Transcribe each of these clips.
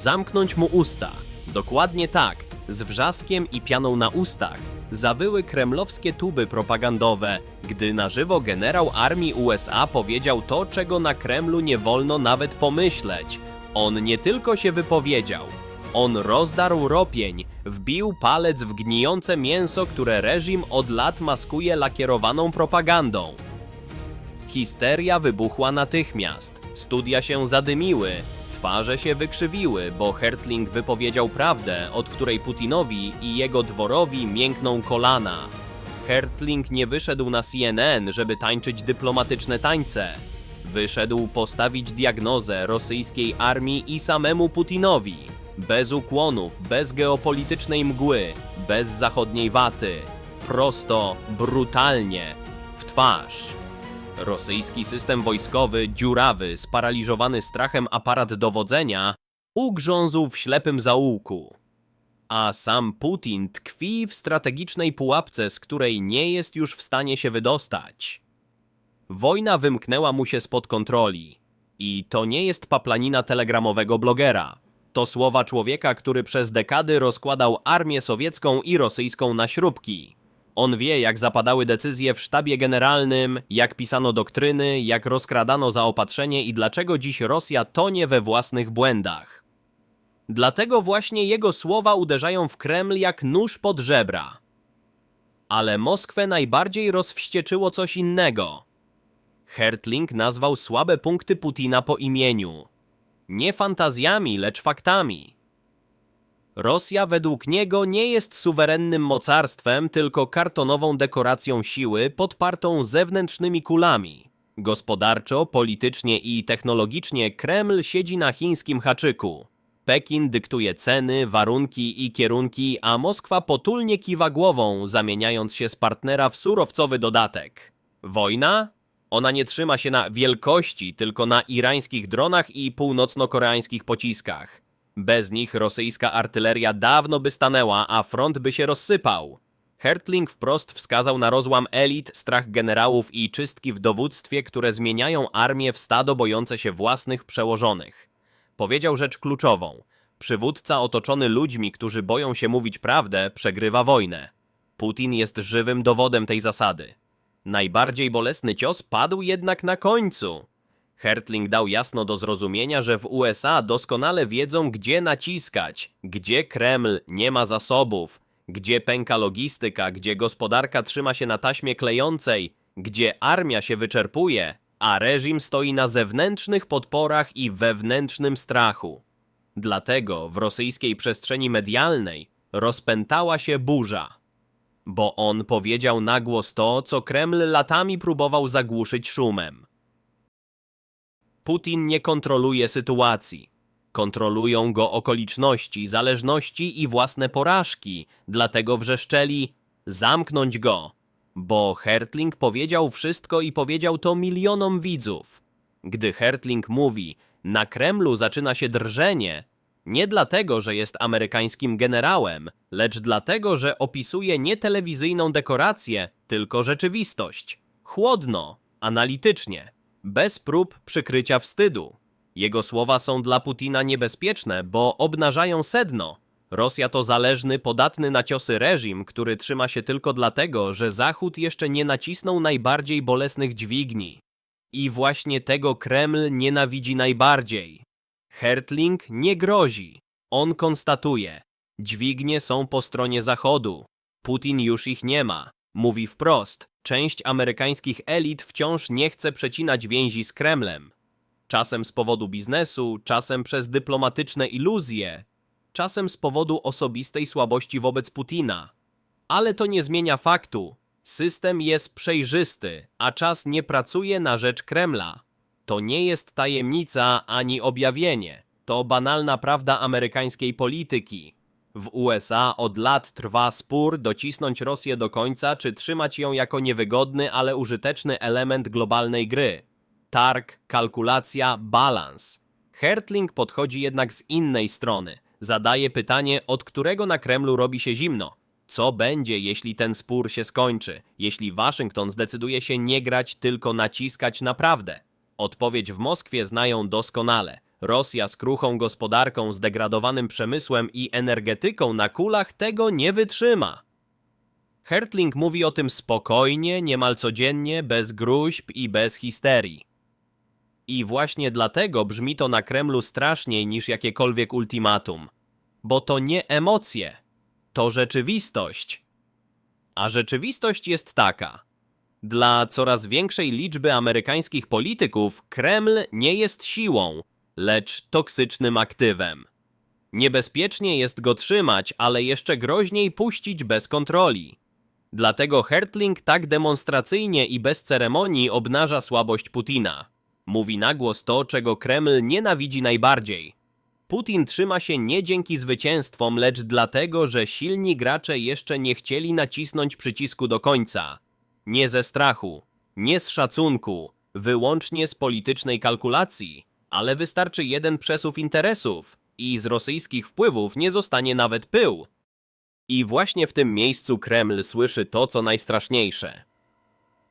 zamknąć mu usta. Dokładnie tak, z wrzaskiem i pianą na ustach, zawyły kremlowskie tuby propagandowe, gdy na żywo generał armii USA powiedział to, czego na Kremlu nie wolno nawet pomyśleć. On nie tylko się wypowiedział, on rozdarł ropień, wbił palec w gnijące mięso, które reżim od lat maskuje lakierowaną propagandą. Histeria wybuchła natychmiast. Studia się zadymiły, twarze się wykrzywiły, bo Hertling wypowiedział prawdę, od której Putinowi i jego dworowi miękną kolana. Hertling nie wyszedł na CNN, żeby tańczyć dyplomatyczne tańce. Wyszedł postawić diagnozę rosyjskiej armii i samemu Putinowi. Bez ukłonów, bez geopolitycznej mgły, bez zachodniej waty. Prosto, brutalnie, w twarz. Rosyjski system wojskowy, dziurawy, sparaliżowany strachem aparat dowodzenia, ugrzązł w ślepym zaułku. A sam Putin tkwi w strategicznej pułapce, z której nie jest już w stanie się wydostać. Wojna wymknęła mu się spod kontroli. I to nie jest paplanina telegramowego blogera. To słowa człowieka, który przez dekady rozkładał armię sowiecką i rosyjską na śrubki. On wie, jak zapadały decyzje w sztabie generalnym, jak pisano doktryny, jak rozkradano zaopatrzenie i dlaczego dziś Rosja tonie we własnych błędach. Dlatego właśnie jego słowa uderzają w Kreml jak nóż pod żebra. Ale Moskwę najbardziej rozwścieczyło coś innego. Hertling nazwał słabe punkty Putina po imieniu. Nie fantazjami, lecz faktami. Rosja według niego nie jest suwerennym mocarstwem, tylko kartonową dekoracją siły podpartą zewnętrznymi kulami. Gospodarczo, politycznie i technologicznie Kreml siedzi na chińskim haczyku. Pekin dyktuje ceny, warunki i kierunki, a Moskwa potulnie kiwa głową, zamieniając się z partnera w surowcowy dodatek. Wojna? Ona nie trzyma się na wielkości, tylko na irańskich dronach i północno-koreańskich pociskach. Bez nich rosyjska artyleria dawno by stanęła, a front by się rozsypał. Hertling wprost wskazał na rozłam elit, strach generałów i czystki w dowództwie, które zmieniają armię w stado bojące się własnych przełożonych. Powiedział rzecz kluczową. Przywódca otoczony ludźmi, którzy boją się mówić prawdę, przegrywa wojnę. Putin jest żywym dowodem tej zasady. Najbardziej bolesny cios padł jednak na końcu. Hertling dał jasno do zrozumienia, że w USA doskonale wiedzą, gdzie naciskać, gdzie Kreml nie ma zasobów, gdzie pęka logistyka, gdzie gospodarka trzyma się na taśmie klejącej, gdzie armia się wyczerpuje, a reżim stoi na zewnętrznych podporach i wewnętrznym strachu. Dlatego w rosyjskiej przestrzeni medialnej rozpętała się burza. Bo on powiedział na głos to, co Kreml latami próbował zagłuszyć szumem. Putin nie kontroluje sytuacji. Kontrolują go okoliczności, zależności i własne porażki, dlatego wrzeszczeli zamknąć go. Bo Hertling powiedział wszystko i powiedział to milionom widzów. Gdy Hertling mówi, na Kremlu zaczyna się drżenie, nie dlatego, że jest amerykańskim generałem, lecz dlatego, że opisuje nie telewizyjną dekorację, tylko rzeczywistość. Chłodno, analitycznie, bez prób przykrycia wstydu. Jego słowa są dla Putina niebezpieczne, bo obnażają sedno. Rosja to zależny, podatny na ciosy reżim, który trzyma się tylko dlatego, że Zachód jeszcze nie nacisnął najbardziej bolesnych dźwigni. I właśnie tego Kreml nienawidzi najbardziej. Hertling nie grozi. On konstatuje. Dźwignie są po stronie Zachodu. Putin już ich nie ma. Mówi wprost. Część amerykańskich elit wciąż nie chce przecinać więzi z Kremlem. Czasem z powodu biznesu, czasem przez dyplomatyczne iluzje, czasem z powodu osobistej słabości wobec Putina. Ale to nie zmienia faktu. System jest przejrzysty, a czas nie pracuje na rzecz Kremla. To nie jest tajemnica ani objawienie. To banalna prawda amerykańskiej polityki. W USA od lat trwa spór docisnąć Rosję do końca, czy trzymać ją jako niewygodny, ale użyteczny element globalnej gry. Targ, kalkulacja, balans. Hertling podchodzi jednak z innej strony. Zadaje pytanie, od którego na Kremlu robi się zimno. Co będzie, jeśli ten spór się skończy? Jeśli Waszyngton zdecyduje się nie grać, tylko naciskać naprawdę? Odpowiedź w Moskwie znają doskonale. Rosja z kruchą gospodarką, zdegradowanym przemysłem i energetyką na kulach tego nie wytrzyma. Hertling mówi o tym spokojnie, niemal codziennie, bez gruźb i bez histerii. I właśnie dlatego brzmi to na Kremlu straszniej niż jakiekolwiek ultimatum. Bo to nie emocje, to rzeczywistość. A rzeczywistość jest taka. Dla coraz większej liczby amerykańskich polityków Kreml nie jest siłą, lecz toksycznym aktywem. Niebezpiecznie jest go trzymać, ale jeszcze groźniej puścić bez kontroli. Dlatego Hertling tak demonstracyjnie i bez ceremonii obnaża słabość Putina. Mówi na głos to, czego Kreml nienawidzi najbardziej. Putin trzyma się nie dzięki zwycięstwom, lecz dlatego, że silni gracze jeszcze nie chcieli nacisnąć przycisku do końca. Nie ze strachu, nie z szacunku, wyłącznie z politycznej kalkulacji, ale wystarczy jeden przesuw interesów i z rosyjskich wpływów nie zostanie nawet pył. I właśnie w tym miejscu Kreml słyszy to, co najstraszniejsze.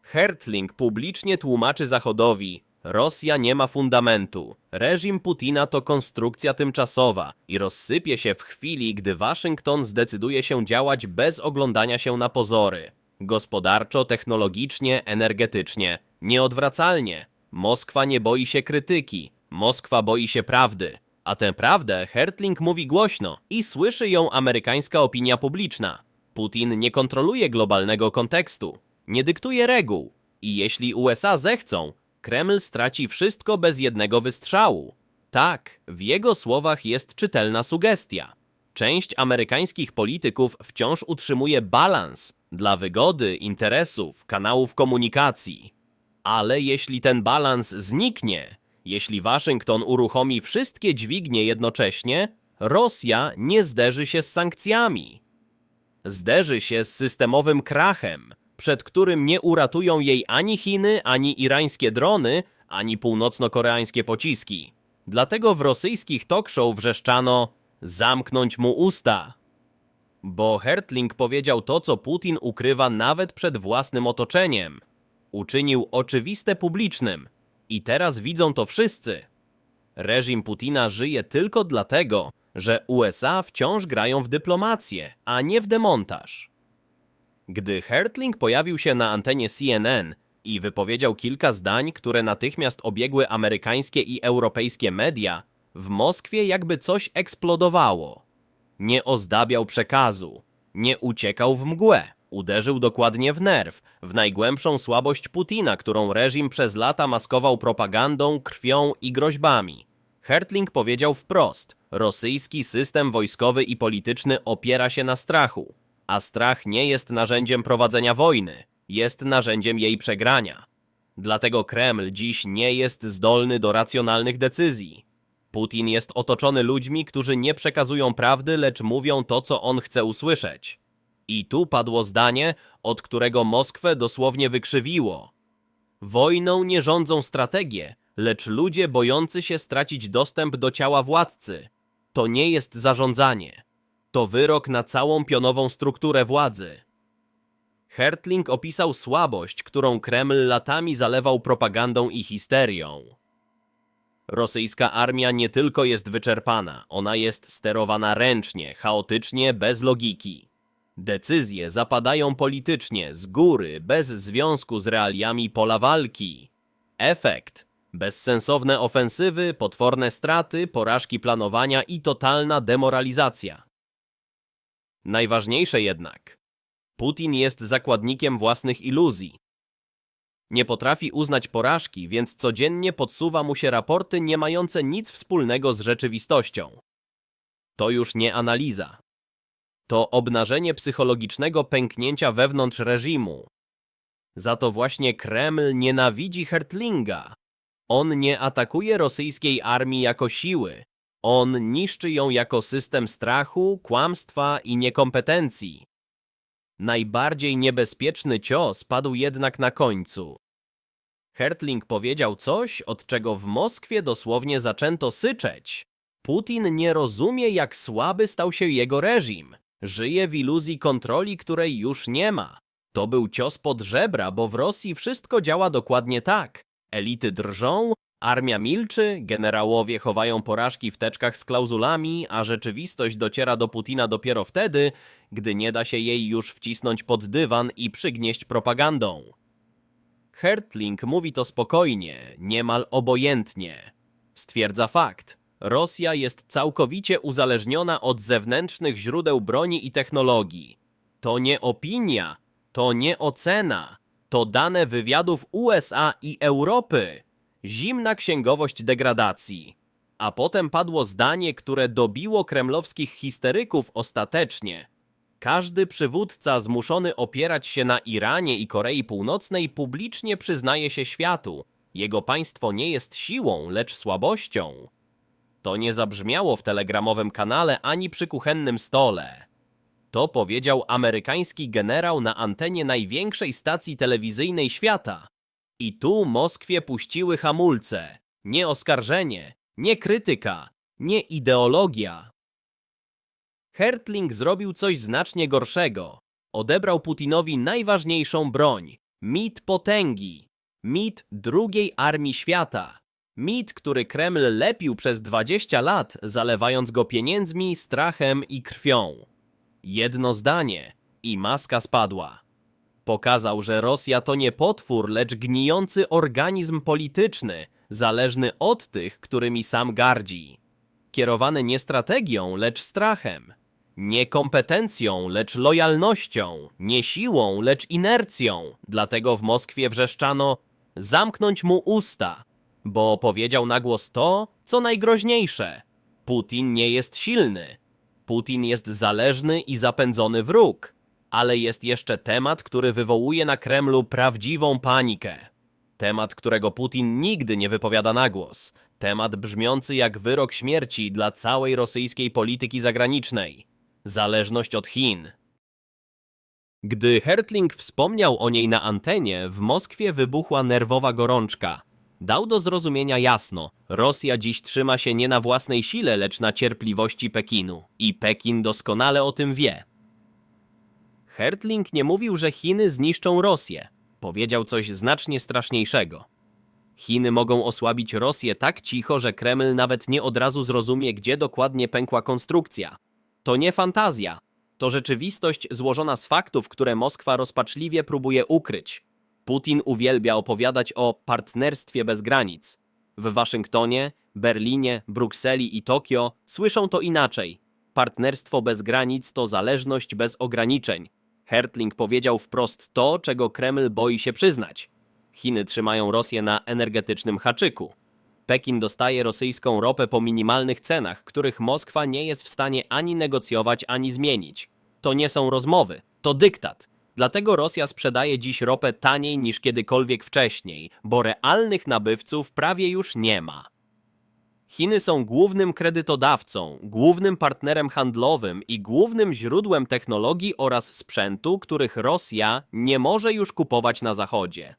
Hertling publicznie tłumaczy Zachodowi, Rosja nie ma fundamentu. Reżim Putina to konstrukcja tymczasowa i rozsypie się w chwili, gdy Waszyngton zdecyduje się działać bez oglądania się na pozory. Gospodarczo, technologicznie, energetycznie. Nieodwracalnie. Moskwa nie boi się krytyki. Moskwa boi się prawdy. A tę prawdę Hertling mówi głośno i słyszy ją amerykańska opinia publiczna. Putin nie kontroluje globalnego kontekstu, nie dyktuje reguł. I jeśli USA zechcą, Kreml straci wszystko bez jednego wystrzału. Tak, w jego słowach jest czytelna sugestia. Część amerykańskich polityków wciąż utrzymuje balans dla wygody, interesów, kanałów komunikacji. Ale jeśli ten balans zniknie, jeśli Waszyngton uruchomi wszystkie dźwignie jednocześnie, Rosja nie zderzy się z sankcjami. Zderzy się z systemowym krachem, przed którym nie uratują jej ani Chiny, ani irańskie drony, ani północno-koreańskie pociski. Dlatego w rosyjskich talk show wrzeszczano zamknąć mu usta. Bo Hertling powiedział to, co Putin ukrywa nawet przed własnym otoczeniem. Uczynił oczywiste publicznym. I teraz widzą to wszyscy. Reżim Putina żyje tylko dlatego, że USA wciąż grają w dyplomację, a nie w demontaż. Gdy Hertling pojawił się na antenie CNN i wypowiedział kilka zdań, które natychmiast obiegły amerykańskie i europejskie media, w Moskwie jakby coś eksplodowało. Nie ozdabiał przekazu, nie uciekał w mgłę, uderzył dokładnie w nerw, w najgłębszą słabość Putina, którą reżim przez lata maskował propagandą, krwią i groźbami. Hertling powiedział wprost: rosyjski system wojskowy i polityczny opiera się na strachu, a strach nie jest narzędziem prowadzenia wojny, jest narzędziem jej przegrania. Dlatego Kreml dziś nie jest zdolny do racjonalnych decyzji. Putin jest otoczony ludźmi, którzy nie przekazują prawdy, lecz mówią to, co on chce usłyszeć. I tu padło zdanie, od którego Moskwę dosłownie wykrzywiło. Wojną nie rządzą strategie, lecz ludzie bojący się stracić dostęp do ciała władcy. To nie jest zarządzanie. To wyrok na całą pionową strukturę władzy. Hertling opisał słabość, którą Kreml latami zalewał propagandą i histerią. Rosyjska armia nie tylko jest wyczerpana, ona jest sterowana ręcznie, chaotycznie, bez logiki. Decyzje zapadają politycznie, z góry, bez związku z realiami pola walki. Efekt: bezsensowne ofensywy, potworne straty, porażki planowania i totalna demoralizacja. Najważniejsze jednak: Putin jest zakładnikiem własnych iluzji. Nie potrafi uznać porażki, więc codziennie podsuwa mu się raporty nie mające nic wspólnego z rzeczywistością. To już nie analiza. To obnażenie psychologicznego pęknięcia wewnątrz reżimu. Za to właśnie Kreml nienawidzi Hertlinga. On nie atakuje rosyjskiej armii jako siły. On niszczy ją jako system strachu, kłamstwa i niekompetencji. Najbardziej niebezpieczny cios padł jednak na końcu. Hertling powiedział coś, od czego w Moskwie dosłownie zaczęto syczeć. Putin nie rozumie, jak słaby stał się jego reżim. Żyje w iluzji kontroli, której już nie ma. To był cios pod żebra, bo w Rosji wszystko działa dokładnie tak. Elity drżą, Armia milczy, generałowie chowają porażki w teczkach z klauzulami, a rzeczywistość dociera do Putina dopiero wtedy, gdy nie da się jej już wcisnąć pod dywan i przygnieść propagandą. Hertling mówi to spokojnie, niemal obojętnie. Stwierdza fakt. Rosja jest całkowicie uzależniona od zewnętrznych źródeł broni i technologii. To nie opinia, to nie ocena, to dane wywiadów USA i Europy. Zimna księgowość degradacji. A potem padło zdanie, które dobiło kremlowskich histeryków ostatecznie. Każdy przywódca zmuszony opierać się na Iranie i Korei Północnej publicznie przyznaje się światu. Jego państwo nie jest siłą, lecz słabością. To nie zabrzmiało w telegramowym kanale ani przy kuchennym stole. To powiedział amerykański generał na antenie największej stacji telewizyjnej świata. I tu Moskwie puściły hamulce. Nie oskarżenie, nie krytyka, nie ideologia. Hertling zrobił coś znacznie gorszego. Odebrał Putinowi najważniejszą broń mit potęgi, mit drugiej armii świata. Mit, który Kreml lepił przez 20 lat, zalewając go pieniędzmi, strachem i krwią. Jedno zdanie i maska spadła. Pokazał, że Rosja to nie potwór, lecz gnijący organizm polityczny, zależny od tych, którymi sam gardzi. Kierowany nie strategią, lecz strachem. Nie kompetencją, lecz lojalnością. Nie siłą, lecz inercją. Dlatego w Moskwie wrzeszczano zamknąć mu usta, bo powiedział na głos to, co najgroźniejsze. Putin nie jest silny. Putin jest zależny i zapędzony wróg. Ale jest jeszcze temat, który wywołuje na Kremlu prawdziwą panikę. Temat, którego Putin nigdy nie wypowiada na głos. Temat brzmiący jak wyrok śmierci dla całej rosyjskiej polityki zagranicznej. Zależność od Chin. Gdy Hertling wspomniał o niej na antenie, w Moskwie wybuchła nerwowa gorączka. Dał do zrozumienia jasno, Rosja dziś trzyma się nie na własnej sile, lecz na cierpliwości Pekinu. I Pekin doskonale o tym wie. Hertling nie mówił, że Chiny zniszczą Rosję. Powiedział coś znacznie straszniejszego. Chiny mogą osłabić Rosję tak cicho, że Kreml nawet nie od razu zrozumie, gdzie dokładnie pękła konstrukcja. To nie fantazja. To rzeczywistość złożona z faktów, które Moskwa rozpaczliwie próbuje ukryć. Putin uwielbia opowiadać o partnerstwie bez granic. W Waszyngtonie, Berlinie, Brukseli i Tokio słyszą to inaczej. Partnerstwo bez granic to zależność bez ograniczeń. Hertling powiedział wprost to, czego Kreml boi się przyznać. Chiny trzymają Rosję na energetycznym haczyku. Pekin dostaje rosyjską ropę po minimalnych cenach, których Moskwa nie jest w stanie ani negocjować, ani zmienić. To nie są rozmowy, to dyktat. Dlatego Rosja sprzedaje dziś ropę taniej niż kiedykolwiek wcześniej, bo realnych nabywców prawie już nie ma. Chiny są głównym kredytodawcą, głównym partnerem handlowym i głównym źródłem technologii oraz sprzętu, których Rosja nie może już kupować na Zachodzie.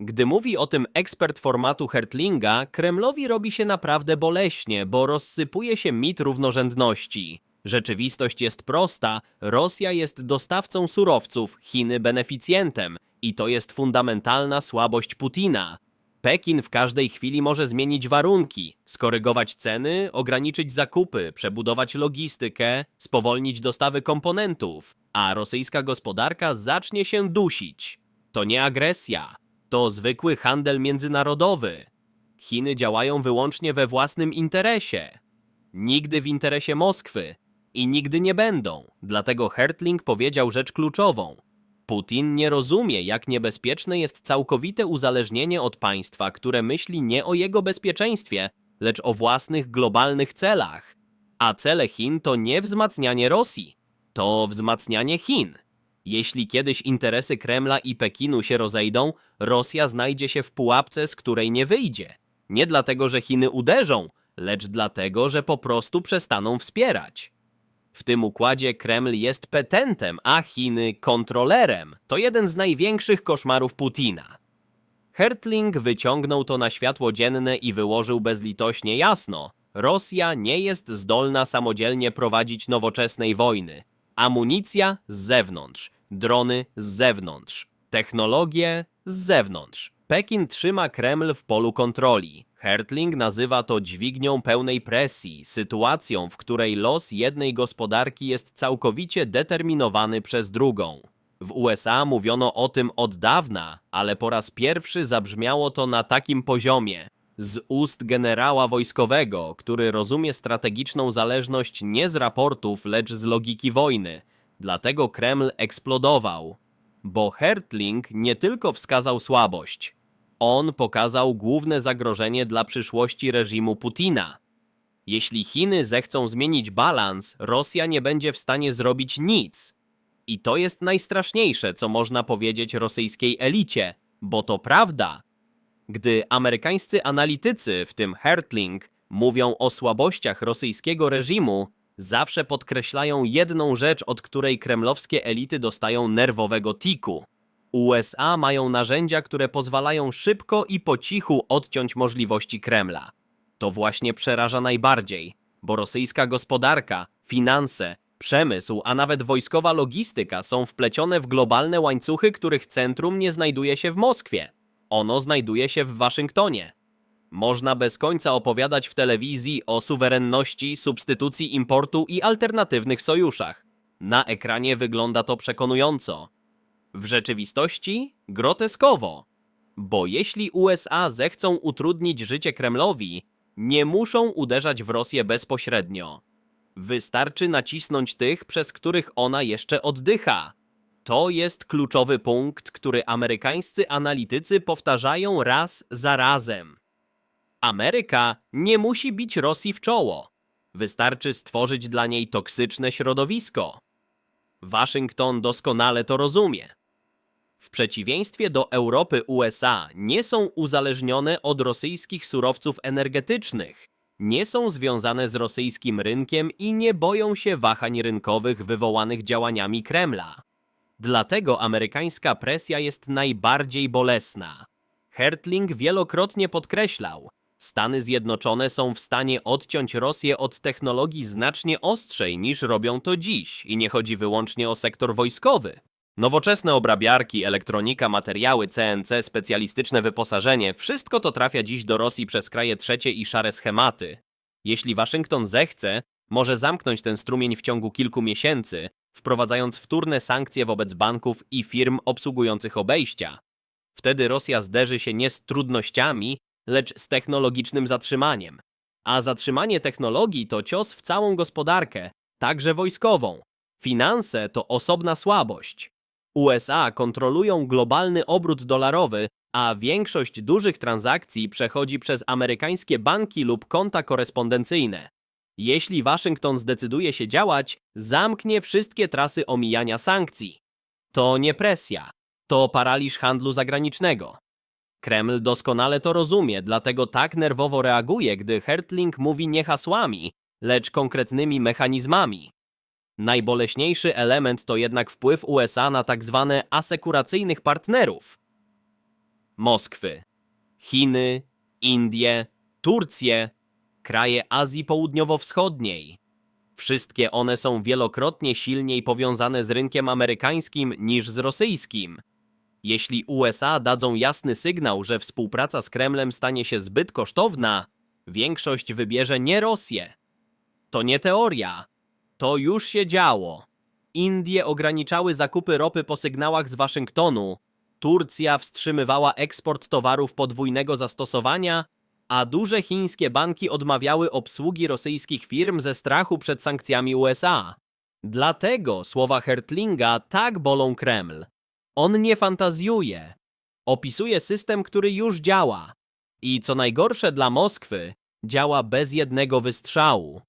Gdy mówi o tym ekspert formatu Hertlinga, Kremlowi robi się naprawdę boleśnie, bo rozsypuje się mit równorzędności. Rzeczywistość jest prosta: Rosja jest dostawcą surowców, Chiny beneficjentem, i to jest fundamentalna słabość Putina. Pekin w każdej chwili może zmienić warunki, skorygować ceny, ograniczyć zakupy, przebudować logistykę, spowolnić dostawy komponentów, a rosyjska gospodarka zacznie się dusić. To nie agresja, to zwykły handel międzynarodowy. Chiny działają wyłącznie we własnym interesie. Nigdy w interesie Moskwy i nigdy nie będą. Dlatego Hertling powiedział rzecz kluczową. Putin nie rozumie, jak niebezpieczne jest całkowite uzależnienie od państwa, które myśli nie o jego bezpieczeństwie, lecz o własnych globalnych celach. A cele Chin to nie wzmacnianie Rosji, to wzmacnianie Chin. Jeśli kiedyś interesy Kremla i Pekinu się rozejdą, Rosja znajdzie się w pułapce, z której nie wyjdzie. Nie dlatego, że Chiny uderzą, lecz dlatego, że po prostu przestaną wspierać. W tym układzie Kreml jest petentem, a Chiny kontrolerem. To jeden z największych koszmarów Putina. Hertling wyciągnął to na światło dzienne i wyłożył bezlitośnie jasno. Rosja nie jest zdolna samodzielnie prowadzić nowoczesnej wojny. Amunicja z zewnątrz, drony z zewnątrz, technologie z zewnątrz. Pekin trzyma Kreml w polu kontroli. Hertling nazywa to dźwignią pełnej presji, sytuacją, w której los jednej gospodarki jest całkowicie determinowany przez drugą. W USA mówiono o tym od dawna, ale po raz pierwszy zabrzmiało to na takim poziomie. Z ust generała wojskowego, który rozumie strategiczną zależność nie z raportów, lecz z logiki wojny. Dlatego Kreml eksplodował. Bo Hertling nie tylko wskazał słabość, on pokazał główne zagrożenie dla przyszłości reżimu Putina. Jeśli Chiny zechcą zmienić balans, Rosja nie będzie w stanie zrobić nic. I to jest najstraszniejsze, co można powiedzieć rosyjskiej elicie, bo to prawda. Gdy amerykańscy analitycy, w tym Hertling, mówią o słabościach rosyjskiego reżimu, zawsze podkreślają jedną rzecz, od której kremlowskie elity dostają nerwowego tiku. USA mają narzędzia, które pozwalają szybko i po cichu odciąć możliwości Kremla. To właśnie przeraża najbardziej, bo rosyjska gospodarka, finanse, przemysł, a nawet wojskowa logistyka są wplecione w globalne łańcuchy, których centrum nie znajduje się w Moskwie. Ono znajduje się w Waszyngtonie. Można bez końca opowiadać w telewizji o suwerenności, substytucji importu i alternatywnych sojuszach. Na ekranie wygląda to przekonująco. W rzeczywistości groteskowo. Bo jeśli USA zechcą utrudnić życie Kremlowi, nie muszą uderzać w Rosję bezpośrednio. Wystarczy nacisnąć tych, przez których ona jeszcze oddycha. To jest kluczowy punkt, który amerykańscy analitycy powtarzają raz za razem. Ameryka nie musi bić Rosji w czoło. Wystarczy stworzyć dla niej toksyczne środowisko. Waszyngton doskonale to rozumie. W przeciwieństwie do Europy, USA nie są uzależnione od rosyjskich surowców energetycznych, nie są związane z rosyjskim rynkiem i nie boją się wahań rynkowych wywołanych działaniami Kremla. Dlatego amerykańska presja jest najbardziej bolesna. Hertling wielokrotnie podkreślał, Stany Zjednoczone są w stanie odciąć Rosję od technologii znacznie ostrzej niż robią to dziś i nie chodzi wyłącznie o sektor wojskowy. Nowoczesne obrabiarki, elektronika, materiały, CNC, specjalistyczne wyposażenie wszystko to trafia dziś do Rosji przez kraje trzecie i szare schematy. Jeśli Waszyngton zechce, może zamknąć ten strumień w ciągu kilku miesięcy, wprowadzając wtórne sankcje wobec banków i firm obsługujących obejścia. Wtedy Rosja zderzy się nie z trudnościami, lecz z technologicznym zatrzymaniem. A zatrzymanie technologii to cios w całą gospodarkę, także wojskową. Finanse to osobna słabość. USA kontrolują globalny obrót dolarowy, a większość dużych transakcji przechodzi przez amerykańskie banki lub konta korespondencyjne. Jeśli Waszyngton zdecyduje się działać, zamknie wszystkie trasy omijania sankcji. To nie presja, to paraliż handlu zagranicznego. Kreml doskonale to rozumie, dlatego tak nerwowo reaguje, gdy Hertling mówi nie hasłami, lecz konkretnymi mechanizmami. Najboleśniejszy element to jednak wpływ USA na tak zwane asekuracyjnych partnerów. Moskwy, Chiny, Indie, Turcję, kraje Azji Południowo-Wschodniej. Wszystkie one są wielokrotnie silniej powiązane z rynkiem amerykańskim niż z rosyjskim. Jeśli USA dadzą jasny sygnał, że współpraca z Kremlem stanie się zbyt kosztowna, większość wybierze nie Rosję. To nie teoria. To już się działo. Indie ograniczały zakupy ropy po sygnałach z Waszyngtonu, Turcja wstrzymywała eksport towarów podwójnego zastosowania, a duże chińskie banki odmawiały obsługi rosyjskich firm ze strachu przed sankcjami USA. Dlatego słowa Hertlinga tak bolą Kreml. On nie fantazjuje. Opisuje system, który już działa. I co najgorsze dla Moskwy, działa bez jednego wystrzału.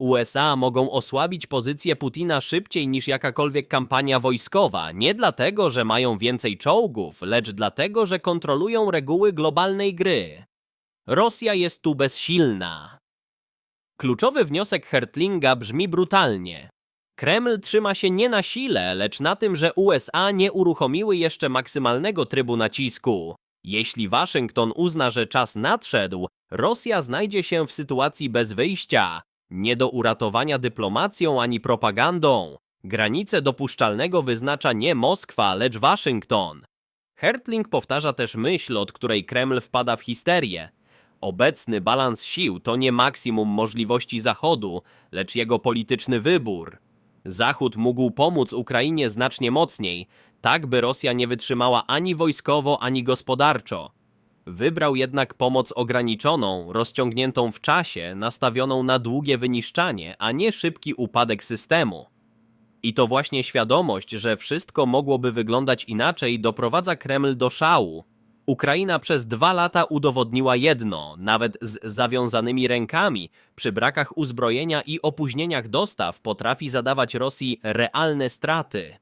USA mogą osłabić pozycję Putina szybciej niż jakakolwiek kampania wojskowa, nie dlatego, że mają więcej czołgów, lecz dlatego, że kontrolują reguły globalnej gry. Rosja jest tu bezsilna. Kluczowy wniosek Hertlinga brzmi brutalnie. Kreml trzyma się nie na sile, lecz na tym, że USA nie uruchomiły jeszcze maksymalnego trybu nacisku. Jeśli Waszyngton uzna, że czas nadszedł, Rosja znajdzie się w sytuacji bez wyjścia, nie do uratowania dyplomacją ani propagandą. Granice dopuszczalnego wyznacza nie Moskwa, lecz Waszyngton. Hertling powtarza też myśl, od której Kreml wpada w histerię. Obecny balans sił to nie maksimum możliwości Zachodu, lecz jego polityczny wybór. Zachód mógł pomóc Ukrainie znacznie mocniej, tak by Rosja nie wytrzymała ani wojskowo, ani gospodarczo. Wybrał jednak pomoc ograniczoną, rozciągniętą w czasie, nastawioną na długie wyniszczanie, a nie szybki upadek systemu. I to właśnie świadomość, że wszystko mogłoby wyglądać inaczej, doprowadza Kreml do szału. Ukraina przez dwa lata udowodniła jedno, nawet z zawiązanymi rękami, przy brakach uzbrojenia i opóźnieniach dostaw potrafi zadawać Rosji realne straty.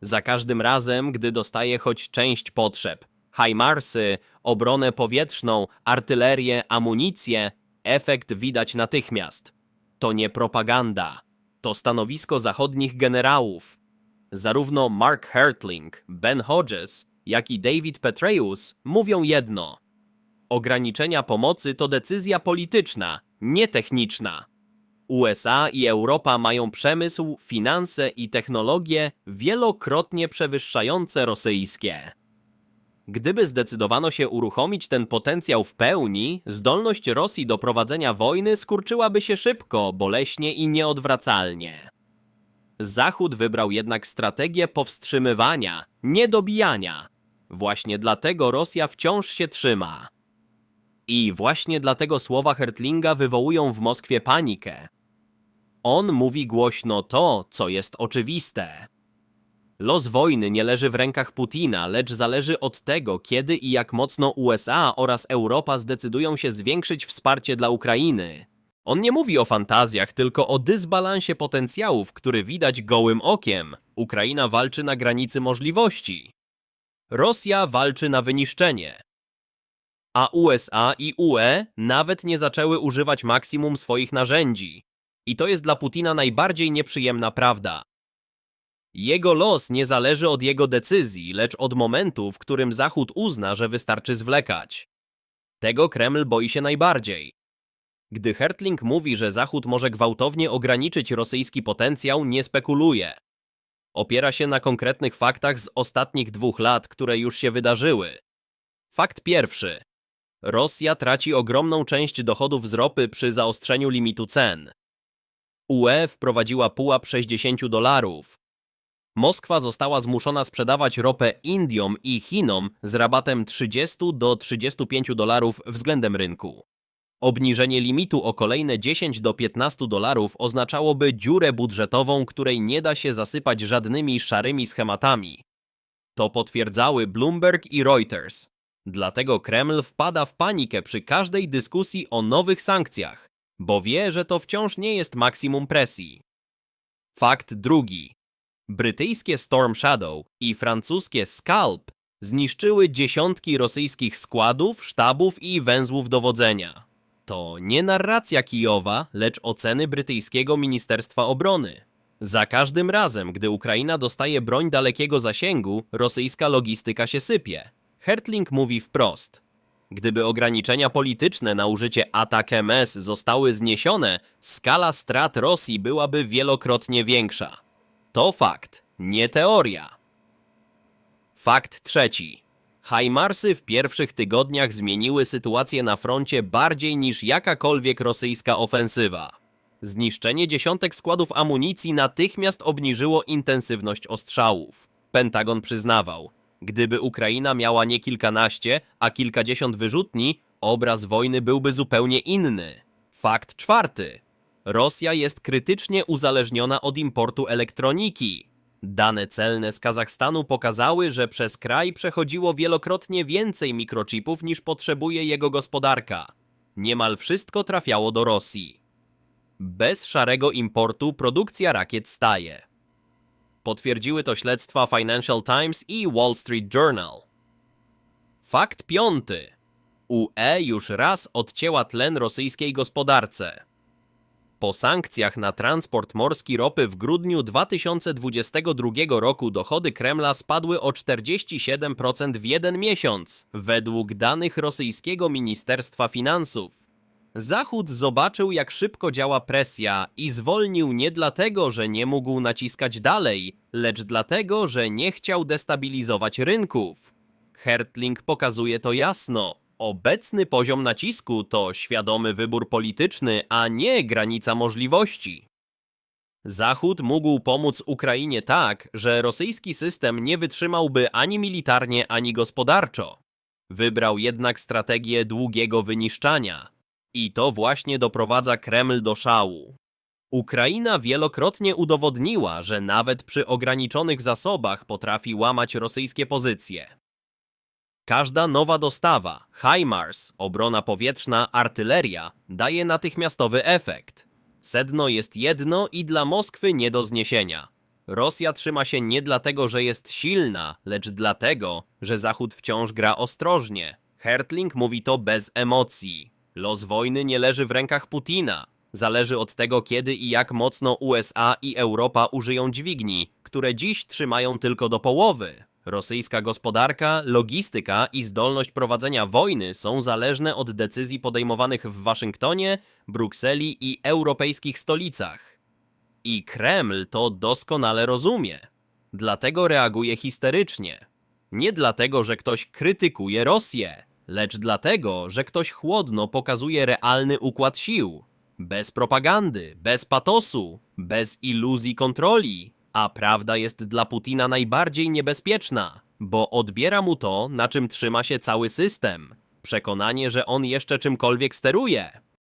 Za każdym razem, gdy dostaje choć część potrzeb, Hajmarsy, obronę powietrzną, artylerię, amunicję, efekt widać natychmiast. To nie propaganda, to stanowisko zachodnich generałów. Zarówno Mark Hertling, Ben Hodges, jak i David Petraeus mówią jedno. Ograniczenia pomocy to decyzja polityczna, nie techniczna. USA i Europa mają przemysł, finanse i technologie wielokrotnie przewyższające rosyjskie. Gdyby zdecydowano się uruchomić ten potencjał w pełni, zdolność Rosji do prowadzenia wojny skurczyłaby się szybko, boleśnie i nieodwracalnie. Zachód wybrał jednak strategię powstrzymywania, nie dobijania. Właśnie dlatego Rosja wciąż się trzyma. I właśnie dlatego słowa Hertlinga wywołują w Moskwie panikę. On mówi głośno to, co jest oczywiste. Los wojny nie leży w rękach Putina, lecz zależy od tego, kiedy i jak mocno USA oraz Europa zdecydują się zwiększyć wsparcie dla Ukrainy. On nie mówi o fantazjach, tylko o dysbalansie potencjałów, który widać gołym okiem. Ukraina walczy na granicy możliwości. Rosja walczy na wyniszczenie. A USA i UE nawet nie zaczęły używać maksimum swoich narzędzi. I to jest dla Putina najbardziej nieprzyjemna prawda. Jego los nie zależy od jego decyzji, lecz od momentu, w którym Zachód uzna, że wystarczy zwlekać. Tego Kreml boi się najbardziej. Gdy Hertling mówi, że Zachód może gwałtownie ograniczyć rosyjski potencjał, nie spekuluje. Opiera się na konkretnych faktach z ostatnich dwóch lat, które już się wydarzyły. Fakt pierwszy. Rosja traci ogromną część dochodów z ropy przy zaostrzeniu limitu cen. UE wprowadziła pułap 60 dolarów. Moskwa została zmuszona sprzedawać ropę Indiom i Chinom z rabatem 30 do 35 dolarów względem rynku. Obniżenie limitu o kolejne 10 do 15 dolarów oznaczałoby dziurę budżetową, której nie da się zasypać żadnymi szarymi schematami. To potwierdzały Bloomberg i Reuters. Dlatego Kreml wpada w panikę przy każdej dyskusji o nowych sankcjach, bo wie, że to wciąż nie jest maksimum presji. Fakt drugi. Brytyjskie Storm Shadow i francuskie Scalp zniszczyły dziesiątki rosyjskich składów, sztabów i węzłów dowodzenia. To nie narracja Kijowa, lecz oceny brytyjskiego Ministerstwa Obrony. Za każdym razem, gdy Ukraina dostaje broń dalekiego zasięgu, rosyjska logistyka się sypie. Hertling mówi wprost. Gdyby ograniczenia polityczne na użycie atak MS zostały zniesione, skala strat Rosji byłaby wielokrotnie większa. To fakt, nie teoria. Fakt trzeci. Hajmarsy w pierwszych tygodniach zmieniły sytuację na froncie bardziej niż jakakolwiek rosyjska ofensywa. Zniszczenie dziesiątek składów amunicji natychmiast obniżyło intensywność ostrzałów. Pentagon przyznawał, gdyby Ukraina miała nie kilkanaście, a kilkadziesiąt wyrzutni, obraz wojny byłby zupełnie inny. Fakt czwarty. Rosja jest krytycznie uzależniona od importu elektroniki. Dane celne z Kazachstanu pokazały, że przez kraj przechodziło wielokrotnie więcej mikrochipów niż potrzebuje jego gospodarka. Niemal wszystko trafiało do Rosji. Bez szarego importu produkcja rakiet staje. Potwierdziły to śledztwa Financial Times i Wall Street Journal. Fakt piąty. UE już raz odcięła tlen rosyjskiej gospodarce. Po sankcjach na transport morski ropy w grudniu 2022 roku dochody Kremla spadły o 47% w jeden miesiąc, według danych rosyjskiego Ministerstwa Finansów. Zachód zobaczył, jak szybko działa presja i zwolnił nie dlatego, że nie mógł naciskać dalej, lecz dlatego, że nie chciał destabilizować rynków. Hertling pokazuje to jasno. Obecny poziom nacisku to świadomy wybór polityczny, a nie granica możliwości. Zachód mógł pomóc Ukrainie tak, że rosyjski system nie wytrzymałby ani militarnie, ani gospodarczo. Wybrał jednak strategię długiego wyniszczania. I to właśnie doprowadza Kreml do szału. Ukraina wielokrotnie udowodniła, że nawet przy ograniczonych zasobach potrafi łamać rosyjskie pozycje. Każda nowa dostawa, HIMARS, obrona powietrzna, artyleria, daje natychmiastowy efekt. Sedno jest jedno i dla Moskwy nie do zniesienia. Rosja trzyma się nie dlatego, że jest silna, lecz dlatego, że Zachód wciąż gra ostrożnie. Hertling mówi to bez emocji. Los wojny nie leży w rękach Putina. Zależy od tego, kiedy i jak mocno USA i Europa użyją dźwigni, które dziś trzymają tylko do połowy. Rosyjska gospodarka, logistyka i zdolność prowadzenia wojny są zależne od decyzji podejmowanych w Waszyngtonie, Brukseli i europejskich stolicach. I Kreml to doskonale rozumie. Dlatego reaguje histerycznie. Nie dlatego, że ktoś krytykuje Rosję, lecz dlatego, że ktoś chłodno pokazuje realny układ sił. Bez propagandy, bez patosu, bez iluzji kontroli. A prawda jest dla Putina najbardziej niebezpieczna, bo odbiera mu to, na czym trzyma się cały system. Przekonanie, że on jeszcze czymkolwiek steruje.